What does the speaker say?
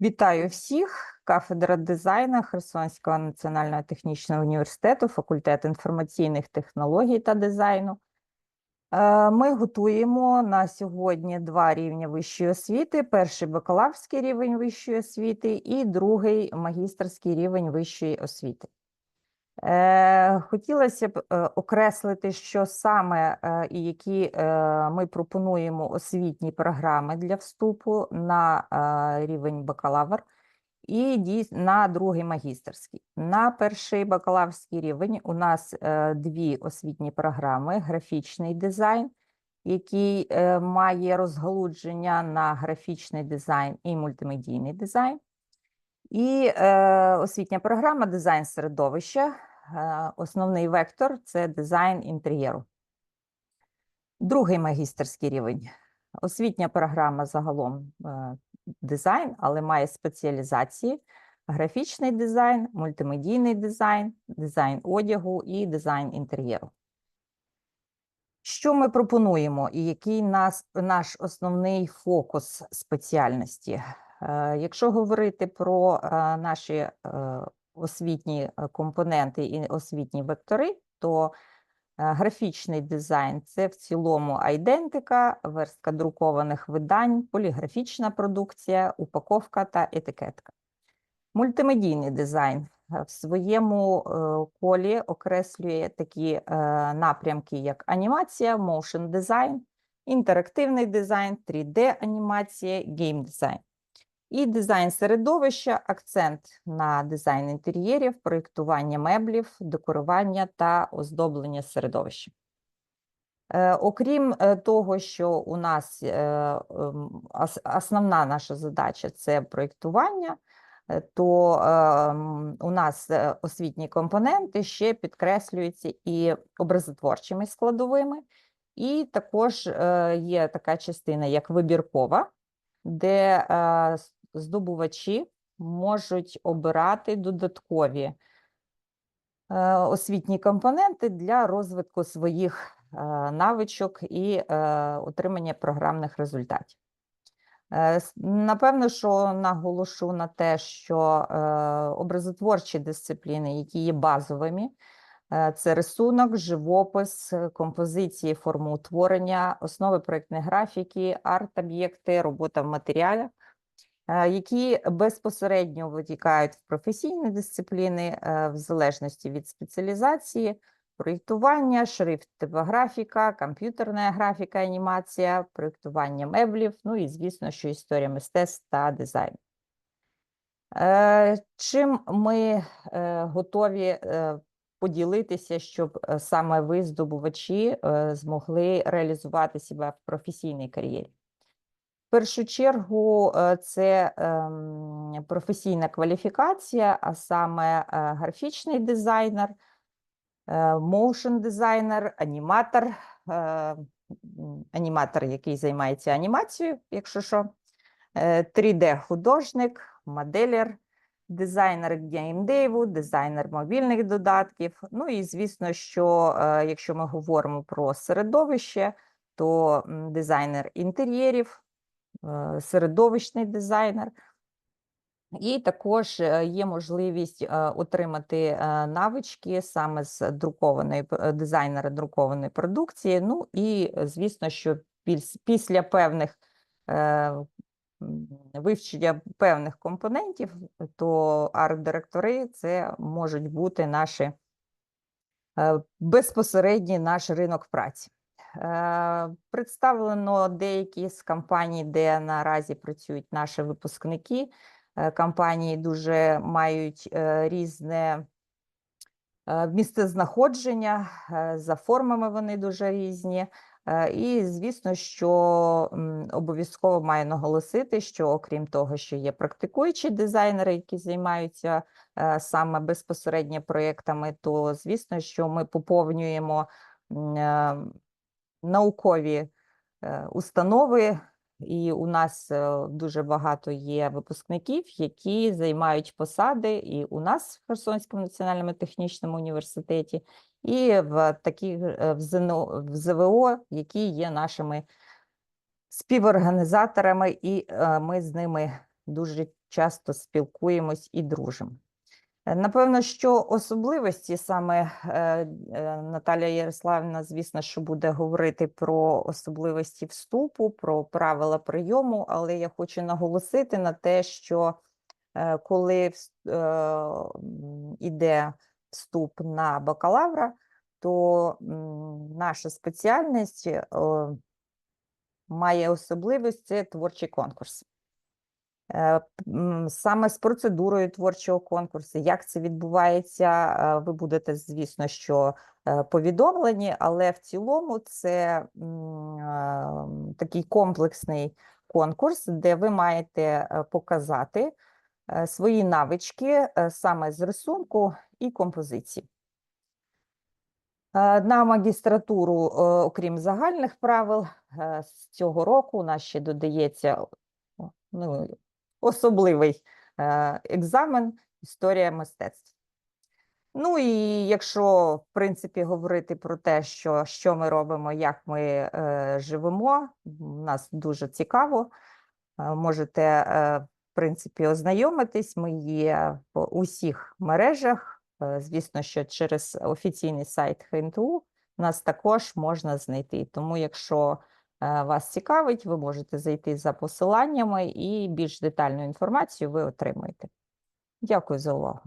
Вітаю всіх! Кафедра дизайну Херсонського національного технічного університету, факультет інформаційних технологій та дизайну. Е, Ми готуємо на сьогодні два рівня вищої освіти: перший бакалаврський рівень вищої освіти і другий магістерський рівень вищої освіти. Е, Хотілося б е, окреслити, що саме е, і які ми пропонуємо освітні програми для вступу на рівень бакалавр і на другий магістерський. На перший бакалаврський рівень у нас дві освітні програми: графічний дизайн, який має розгалудження на графічний дизайн і мультимедійний дизайн. І е, освітня програма дизайн середовища. Е, основний вектор це дизайн інтер'єру. Другий магістерський рівень. Освітня програма загалом е, дизайн, але має спеціалізації: графічний дизайн, мультимедійний дизайн, дизайн одягу і дизайн інтер'єру. Що ми пропонуємо і який нас, наш основний фокус спеціальності? Е, Якщо говорити про е, наші е, освітні компоненти і освітні вектори, то графічний дизайн це в цілому айдентика, верстка друкованих видань, поліграфічна продукція, упаковка та етикетка. Мультимедійний дизайн в своєму колі окреслює такі напрямки, як анімація, motion дизайн, інтерактивний дизайн, 3D-анімація, гейм дизайн. І дизайн середовища, акцент на дизайн інтер'єрів, проєктування меблів, декорування та оздоблення середовища. Е, Окрім е, того, що у нас е, ем, ос- основна наша задача це проєктування, то е, у нас освітні компоненти ще підкреслюються і образотворчими складовими, і також є така частина, як вибіркова, де здобувачі можуть обирати додаткові е, освітні компоненти для розвитку своїх е, навичок і е, отримання програмних результатів. Напевно, що наголошу на те, що образотворчі дисципліни, які є базовими, це рисунок, живопис, композиції, формоутворення, основи проєктної графіки, арт-об'єкти, робота в матеріалах, е, які безпосередньо витікають в професійні дисципліни е, в залежності від спеціалізації, проєктування, шрифт, типографіка, комп'ютерна графіка, анімація, проєктування меблів, ну і, звісно, що історія мистецтв та дизайн. Е, Чим ми е, готові е, поділитися, щоб е, саме ви, здобувачі, е, змогли реалізувати себе в професійній кар'єрі? Першу чергу е, це ем, професійна кваліфікація, а саме е, графічний дизайнер, моушн дизайнер, аніматор, е, аніматор, який займається анімацією, якщо що, 3D-художник, моделер, дизайнер геймдейву, дизайнер мобільних додатків. Ну і звісно, що е, якщо ми говоримо про середовище, то дизайнер інтер'єрів, е, середовищний дизайнер. І також е, є можливість е, отримати е, навички саме з друкованої е, дизайнера друкованої продукції. Ну і е, звісно, що після певних е, вивчення певних компонентів, то арт-директори це можуть бути наші е, безпосередній наш ринок праці. Е, Представлено деякі з компаній, де наразі працюють наші випускники. Е, Компанії дуже мають е, різне місцезнаходження, за формами вони дуже різні. І, звісно, що обов'язково маю наголосити, що окрім того, що є практикуючі дизайнери, які займаються саме безпосередньо проєктами, то звісно, що ми поповнюємо наукові е, установи, і у нас е, дуже багато є випускників, які займають посади і у нас в Херсонському національному технічному університеті, і в таких е, в ЗНО, в ЗВО, які є нашими співорганізаторами, і ми з ними дуже часто спілкуємось і дружимо. Е, Напевно, що особливості саме е, е, Наталія Ярославівна, звісно, що буде говорити про особливості вступу, про правила прийому, але я хочу наголосити на те, що коли е, іде вступ на бакалавра, то наша спеціальність має особливість творчий конкурс. Е, Саме з процедурою творчого конкурсу, як це відбувається, е, ви будете, звісно, що е, повідомлені, але в цілому це такий комплексний конкурс, де ви маєте показати свої навички саме з рисунку і композиції. На магістратуру, окрім загальних правил, з цього року у нас ще додається ну, особливий е, екзамен історія мистецтв. Ну і якщо, в принципі, говорити про те, що, що ми робимо, як ми е, живемо, нас дуже цікаво. Е, Можете, е, в принципі, ознайомитись. Ми є в усіх мережах. Е, Звісно, що через офіційний сайт ХНТУ нас також можна знайти. Тому, якщо вас цікавить, ви можете зайти за посиланнями і більш детальну інформацію ви отримаєте. Дякую за увагу.